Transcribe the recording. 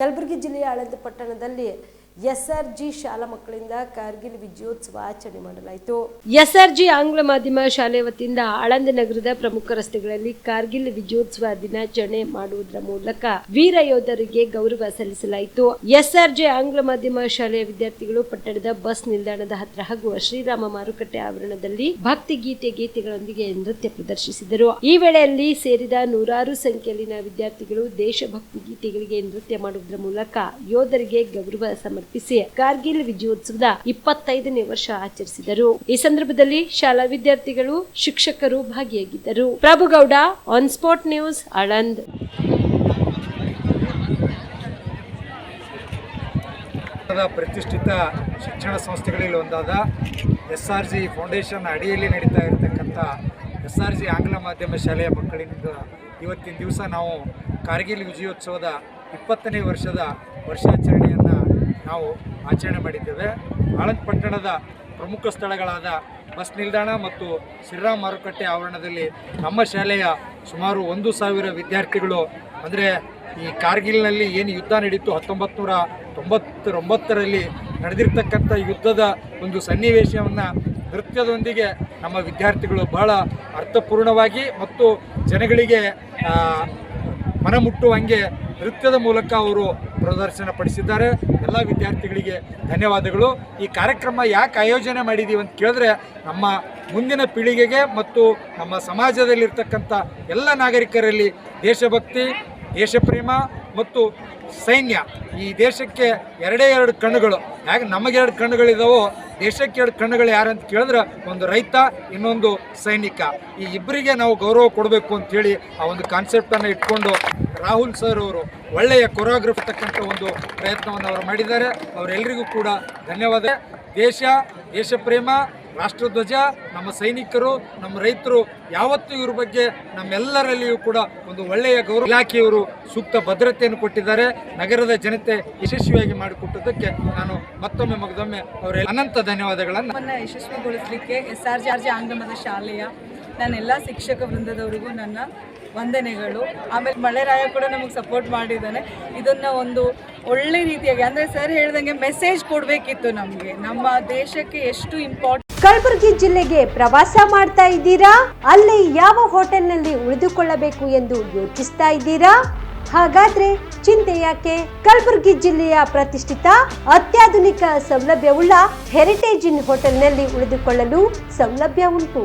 ಕಲಬುರಗಿ ಜಿಲ್ಲೆಯ ಆಳಂದ ಪಟ್ಟಣದಲ್ಲಿ ಎಸ್ಆರ್ಜಿ ಶಾಲಾ ಮಕ್ಕಳಿಂದ ಕಾರ್ಗಿಲ್ ವಿಜಯೋತ್ಸವ ಆಚರಣೆ ಮಾಡಲಾಯಿತು. ಎಸ್ಆರ್ಜಿ ಆಂಗ್ಲ ಮಾಧ್ಯಮ ಶಾಲೆ ವತಿಯಿಂದ ಆಳಂದ ನಗರದ ಪ್ರಮುಖ ರಸ್ತೆಗಳಲ್ಲಿ ಕಾರ್ಗಿಲ್ ವಿಜಯೋತ್ಸವ ದಿನಾಚರಣೆ ಮಾಡುವುದರ ಮೂಲಕ ವೀರ ಯೋಧರಿಗೆ ಗೌರವ ಸಲ್ಲಿಸಲಾಯಿತು. ಎಸ್ಆರ್ಜಿ ಆಂಗ್ಲ ಮಾಧ್ಯಮ ಶಾಲೆಯ ವಿದ್ಯಾರ್ಥಿಗಳು ಪಟ್ಟಣದ ಬಸ್ ನಿಲ್ದಾಣದ ಹತ್ರ ಹಾಗೂ ಶ್ರೀರಾಮ ಮಾರುಕಟ್ಟೆ ಆವರಣದಲ್ಲಿ ಭಕ್ತಿ ಗೀತೆ ಗೀತೆಗಳೊಂದಿಗೆ ನೃತ್ಯ ಪ್ರದರ್ಶಿಸಿದರು. ಈ ವೇಳೆಯಲ್ಲಿ ಸೇರಿದ ನೂರಾರು ಸಂಖ್ಯೆಯಲ್ಲಿನ ವಿದ್ಯಾರ್ಥಿಗಳು ದೇಶಭಕ್ತಿ ಗೀತೆಗಳಿಗೆ ನೃತ್ಯ ಮಾಡುವುದರ ಮೂಲಕ ಯೋಧರಿಗೆ ಗೌರವ ಸಮರ್ಪಿಸಿ ಕಾರ್ಗಿಲ್ ವಿಜಯೋತ್ಸವದ ಇಪ್ಪತ್ತೈದನೇ ವರ್ಷ ಆಚರಿಸಿದರು. ಈ ಸಂದರ್ಭದಲ್ಲಿ ಶಾಲಾ ವಿದ್ಯಾರ್ಥಿಗಳು, ಶಿಕ್ಷಕರು ಭಾಗಿಯಾಗಿದ್ದರು. Prabhugouda on spot news Aland. ಪ್ರತಿಷ್ಠಿತ ಶಿಕ್ಷಣ ಸಂಸ್ಥೆಗಳಲ್ಲಿ ಒಂದಾದ ಎಸ್ ಆರ್ ಜಿ ಫೌಂಡೇಶನ್ ಅಡಿಯಲ್ಲಿ ನಡೀತಾ ಇರತಕ್ಕಂಥ ಎಸ್ ಆರ್ ಜಿ ಆಂಗ್ಲ ಮಾಧ್ಯಮ ಶಾಲೆಯ ಮಕ್ಕಳಿಂದ ಇವತ್ತಿನ ದಿವಸ ನಾವು ಕಾರ್ಗಿಲ್ ವಿಜಯೋತ್ಸವದ ಇಪ್ಪತ್ತನೇ ವರ್ಷದ ವರ್ಷಾಚರಣೆಯನ್ನು ನಾವು ಆಚರಣೆ ಮಾಡಿದ್ದೇವೆ. ಆಳಂದ್ ಪಟ್ಟಣದ ಪ್ರಮುಖ ಸ್ಥಳಗಳಾದ ಬಸ್ ನಿಲ್ದಾಣ ಮತ್ತು ಶ್ರೀರಾಮ್ ಮಾರುಕಟ್ಟೆ ಆವರಣದಲ್ಲಿ ನಮ್ಮ ಶಾಲೆಯ ಸುಮಾರು ಒಂದು ಸಾವಿರ ವಿದ್ಯಾರ್ಥಿಗಳು ಅಂದರೆ ಈ ಕಾರ್ಗಿಲ್ನಲ್ಲಿ ಏನು ಯುದ್ಧ ನಡೀತು ಹತ್ತೊಂಬತ್ತು ನೂರ ನಡೆದಿರ್ತಕ್ಕಂಥ ಯುದ್ಧದ ಒಂದು ಸನ್ನಿವೇಶವನ್ನು ನೃತ್ಯದೊಂದಿಗೆ ನಮ್ಮ ವಿದ್ಯಾರ್ಥಿಗಳು ಬಹಳ ಅರ್ಥಪೂರ್ಣವಾಗಿ ಮತ್ತು ಜನಗಳಿಗೆ ಮನ ಮುಟ್ಟುವಂಗೆ ನೃತ್ಯದ ಮೂಲಕ ಅವರು ಪ್ರದರ್ಶನ ಪಡಿಸಿದ್ದಾರೆ. ಎಲ್ಲ ವಿದ್ಯಾರ್ಥಿಗಳಿಗೆ ಧನ್ಯವಾದಗಳು. ಈ ಕಾರ್ಯಕ್ರಮ ಯಾಕೆ ಆಯೋಜನೆ ಮಾಡಿದ್ದೀವಿ ಅಂತ ಕೇಳಿದ್ರೆ, ನಮ್ಮ ಮುಂದಿನ ಪೀಳಿಗೆಗೆ ಮತ್ತು ನಮ್ಮ ಸಮಾಜದಲ್ಲಿರ್ತಕ್ಕಂಥ ಎಲ್ಲ ನಾಗರಿಕರಲ್ಲಿ ದೇಶಭಕ್ತಿ, ದೇಶಪ್ರೇಮ ಮತ್ತು ಸೈನ್ಯ ಈ ದೇಶಕ್ಕೆ ಎರಡೇ ಎರಡು ಕಣ್ಣುಗಳು. ಯಾಕೆ ನಮಗೆ ಎರಡು ಕಣ್ಣುಗಳಿದಾವೋ, ದೇಶಕ್ಕೆ ಎರಡು ಕಣ್ಣುಗಳು ಯಾರಂತ ಕೇಳಿದ್ರೆ, ಒಂದು ರೈತ, ಇನ್ನೊಂದು ಸೈನಿಕ. ಈ ಇಬ್ಬರಿಗೆ ನಾವು ಗೌರವ ಕೊಡಬೇಕು ಅಂತೇಳಿ ಆ ಒಂದು ಕಾನ್ಸೆಪ್ಟನ್ನು ಇಟ್ಕೊಂಡು ರಾಹುಲ್ ಸರ್ ಅವರು ಒಳ್ಳೆಯ ಕೊರಿಯೋಗ್ರಫ್ ತಕ್ಕಂಥ ಒಂದು ಪ್ರಯತ್ನವನ್ನು ಅವರು ಮಾಡಿದ್ದಾರೆ. ಅವರೆಲ್ಲರಿಗೂ ಕೂಡ ಧನ್ಯವಾದ. ದೇಶ, ದೇಶಪ್ರೇಮ, ರಾಷ್ಟ್ರಧ್ವಜ, ನಮ್ಮ ಸೈನಿಕರು, ನಮ್ಮ ರೈತರು, ಯಾವತ್ತೂ ಇವ್ರ ಬಗ್ಗೆ ನಮ್ಮೆಲ್ಲರಲ್ಲಿಯೂ ಕೂಡ ಒಂದು ಒಳ್ಳೆಯ ಗೌರವ. ಇಲಾಖೆಯವರು ಸೂಕ್ತ ಭದ್ರತೆಯನ್ನು ಕೊಟ್ಟಿದ್ದಾರೆ. ನಗರದ ಜನತೆ ಯಶಸ್ವಿಯಾಗಿ ಮಾಡಿಕೊಟ್ಟದಕ್ಕೆ ನಾನು ಮತ್ತೊಮ್ಮೆ ಮಗದೊಮ್ಮೆ ಅವರ ಅನಂತ ಧನ್ಯವಾದಗಳನ್ನು. ಯಶಸ್ವಿಗೊಳಿಸಲಿಕ್ಕೆ S R G R G ಆಂಗ್ಲಮದ ಶಾಲೆಯ ನನ್ನೆಲ್ಲ ಶಿಕ್ಷಕ ವೃಂದದವರಿಗೂ ನನ್ನ ವಂದನೆಗಳು. ಆಮೇಲೆ ಮಳೆರಾಯ ಕೂಡ ನಮಗೆ ಸಪೋರ್ಟ್ ಮಾಡಿದ್ದಾನೆ. ಇದನ್ನು ಒಂದು ಒಳ್ಳೆ ರೀತಿಯಾಗಿ, ಅಂದರೆ ಸರ್ ಹೇಳ್ದಂಗೆ ಮೆಸೇಜ್ ಕೊಡಬೇಕಿತ್ತು ನಮಗೆ. ನಮ್ಮ ದೇಶಕ್ಕೆ ಎಷ್ಟು ಇಂಪಾರ್ಟೆಂಟ್ ಕಲಬುರಗಿ ಜಿಲ್ಲೆಗೆ ಪ್ರವಾಸ ಮಾಡ್ತಾ ಇದ್ದೀರಾ? ಅಲ್ಲಿ ಯಾವ ಹೋಟೆಲ್ನಲ್ಲಿ ಉಳಿದುಕೊಳ್ಳಬೇಕು ಎಂದು ಯೋಚಿಸ್ತಾ ಇದ್ದೀರಾ? ಹಾಗಾದ್ರೆ ಚಿಂತೆ ಯಾಕೆ? ಕಲಬುರಗಿ ಜಿಲ್ಲೆಯ ಪ್ರತಿಷ್ಠಿತ ಅತ್ಯಾಧುನಿಕ ಸೌಲಭ್ಯವುಳ್ಳ ಹೆರಿಟೇಜ್ ಇನ್ ಹೋಟೆಲ್ನಲ್ಲಿ ಉಳಿದುಕೊಳ್ಳಲು ಸೌಲಭ್ಯ ಉಂಟು.